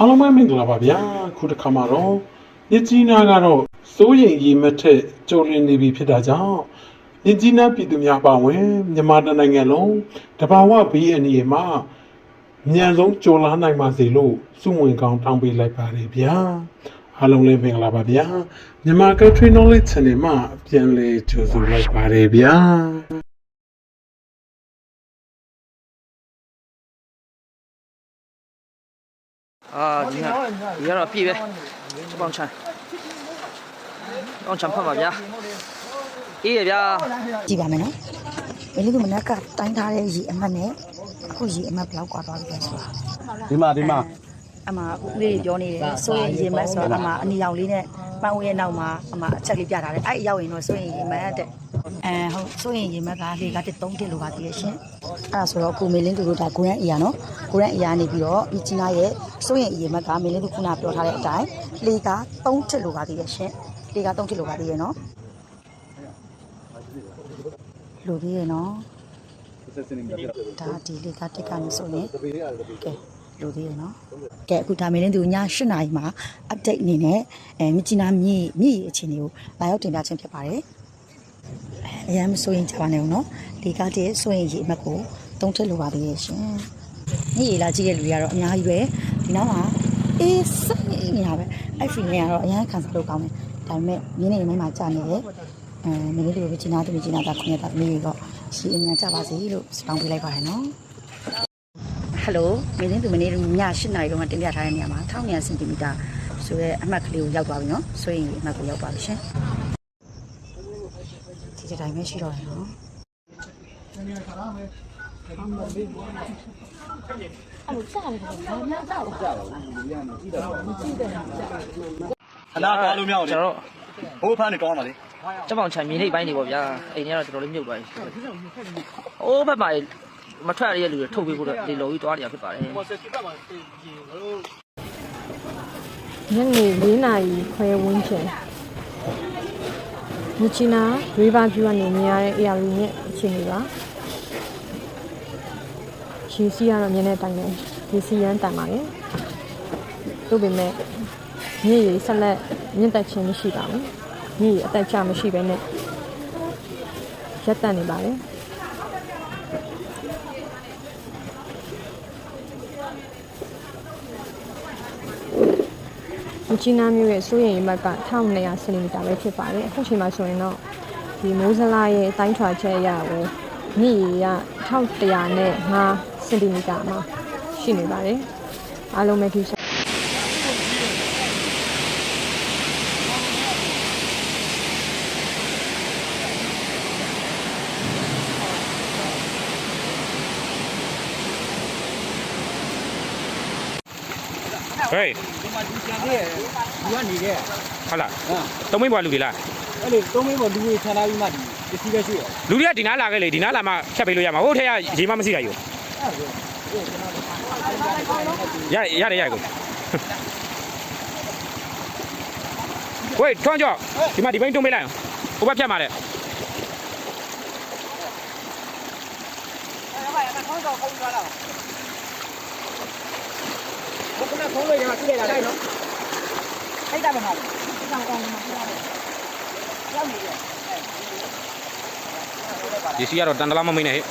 အားလုံးပဲမင်္ဂလာပါဗျာခုတစ်ခါမှာတော့မြစ်ကြီးနားကတော့စိုးရိမ်ရေမထက်ကြုံလင်နေပြီဖြစ်တာကြောင့်မြစ်ကြီးနားပြည်သူများပါဝင်မြန်မာတိုင်းနိုင်ငံလုံးတဘာဝဘေးအန္တရာယ်မှာမြန်ဆုံးကြိုလာနိုင်ပါစေလို့စုဝင်ကောင်းတောင်းပေးလိုက်ပါတယ်ဗျာအားလုံးလည်းမင်္ဂလာပါဗျာမြန်မာ Country Knowledge Channel မှာပြန်လည်ကြိုဆိုလိုက်ပါတယ်ဗျာ အာဒီကဒီကတော့အပြည့်ပဲပေါင်ချန်ပေါင်ချန်ဖတ်ပါဗျာအေးရဗျာကြည့်ပါမယ်နော်။ဘယ်လိုကမနက်ကတိုင်းထားတဲ့ရီအမှတ်နဲ့အခုရီအမှတ်ဘယ်လောက်ကွာသွားပြီလဲဆိုတာဒီမှာဒီမှာအမှဦးလေးပြောနေတယ်ဆိုရင်ရီအမှတ်ဆိုတာအမှအနီရောင်လေးနဲ့ ပန်းဦးရဲ့နောက်မှာအမှအချက်လေးပြထားတယ်။အဲ့ရောက်ရင်တော့ဆိုရင်ရီအမှတ်တဲ့အဲဟုတ်ဆိုရင်ရီအမှတ်ကလေကတစ်3တစ်လိုပါသေးရဲ့ရှင်။အဲ့ဒါဆိုတော့ကိုမေလင်းတူတို့ဒါကိုရန်အရာနော်။ကိုရန်အရာနေပြီးတော့ဒီချီနာရဲ့ဆိုရင်ရီအမှတ်ကမေလင်းတူခုနပြောထားတဲ့အတိုင်းလေက3တစ်လိုပါသေးရဲ့ရှင်။လေက3တစ်လိုပါသေးရဲ့နော်။လိုသေးရဲ့နော်။ဒါဒီလေကတစ်ကနေဆိုရင်ကဲ လိုသေးရနော်ကဲအခုဒါမင်းလည်းသူည8နာရီမှာ update အနေနဲ့အဲမြကြီးနားမြေမြေအခြေအနေကိုလာရောက်တင်ပြခြင်းဖြစ်ပါတယ်အဲအရင်မစိုးရင်ကြပါနဲ့ဦးနော်ဒီကတည်းစိုးရင်ရေအမှတ်ကိုတုံးထက်လိုပါသေးရဲ့ရှင်မြေရေလာကြည့်တဲ့လူတွေကတော့အများကြီးပဲဒီနောက်မှာအေးစိတ်နေတာပဲအဲ့ဖီနေကတော့အရင်ခံစားလို့ကောင်းတယ်ဒါပေမဲ့မြင်းနေမိုင်းမှာကြာနေတယ်အဲမင်းတို့မြကြီးနားတူမြကြီးနားတာခွင့်ရတာမြေတော့ရှိအများကြပါစေလို့စတောင်းပေးလိုက်ပါတယ်နော် ဟယ်လိုမင်းသူမနေ့ည8နာရီတော့တင်ပြထားတဲ့နေရာမှာ1200စင်တီမီတာဆိုရဲအမှတ်ကလေးကိုရောက်သွားပြီနော်ဆိုရင်အမှတ်ကိုရောက်သွားပြီရှင်ဒီဒီတိုင်းပဲရှိတော့တယ်နော်ခဏသွားလို့မရအောင်ကျွန်တော်ဘိုးဖန်းနေကောင်းပါလေကျပောင်ချန်မြေနှိပ်ပိုင်းနေပေါ့ဗျာအိမ်ထဲကတော့တော်တော်လေးမြုပ်သွားပြီအိုးဘက်မှာ မထွက်ရတဲ့လူတွေထုတ်ပေးဖို့တော့ဒီလိုကြီးတွားနေရဖြစ်ပါတယ်ညနေ၄နာရီခွဲဝန်းကျင်မြချီနာ river view ကနေမြင်ရတဲ့ area ရဲ့အခြေအနေပါရှီစီကတော့မြင်တဲ့အတိုင်းပဲဒီစီရန်တန်ပါတယ်တို့ပေမဲ့မြေရီဆက်လက်မြင့်တက်ခြင်းမရှိပါဘူးမြေရီအတက်ချမရှိဘဲနဲ့ရက်တက်နေပါတ မြချီနာမြို့ရဲ့စိုးရိမ်ရေမှတ်က1200စင်တီမီတာပဲဖြစ်ပါတယ်အခုချိန်မှာဆိုရင်တော့ဒီမိုးစလာရဲ့တိုင်းထွာချက်အရကိုမြင့်ရီက1100နဲ့5စင်တီမီတာမှာရှိနေပါတယ်အားလုံးပဲဒီ ဟေးဒီမှာဒီကျန်သေးတယ်ဒီကနေခဲ့ဟုတ်လားဟမ်သုံးမိဘလူတွေလားအဲ့လေသုံးမင်းပေါ်လူတွေခြံထားပြီးမှဒီပစ္စည်းပဲရှိရလူတွေကဒီနားလာခဲ့လေဒီနားလာမှဖြတ်ပေးလို့ရမှာဟိုထက်ကရေမမရှိတာယူရရရတယ်ရတယ်ကိုဝေးထွန်းကြောဒီမှာဒီဘိန်းတွန်းပေးလိုက်အောင်ဟိုဘက်ဖြတ်มาတဲ့ဘုက 那空位的话，这个来喏，太大不好，这样光嘛，这样，这样子的，哎。Di sini ada tanda lama ini.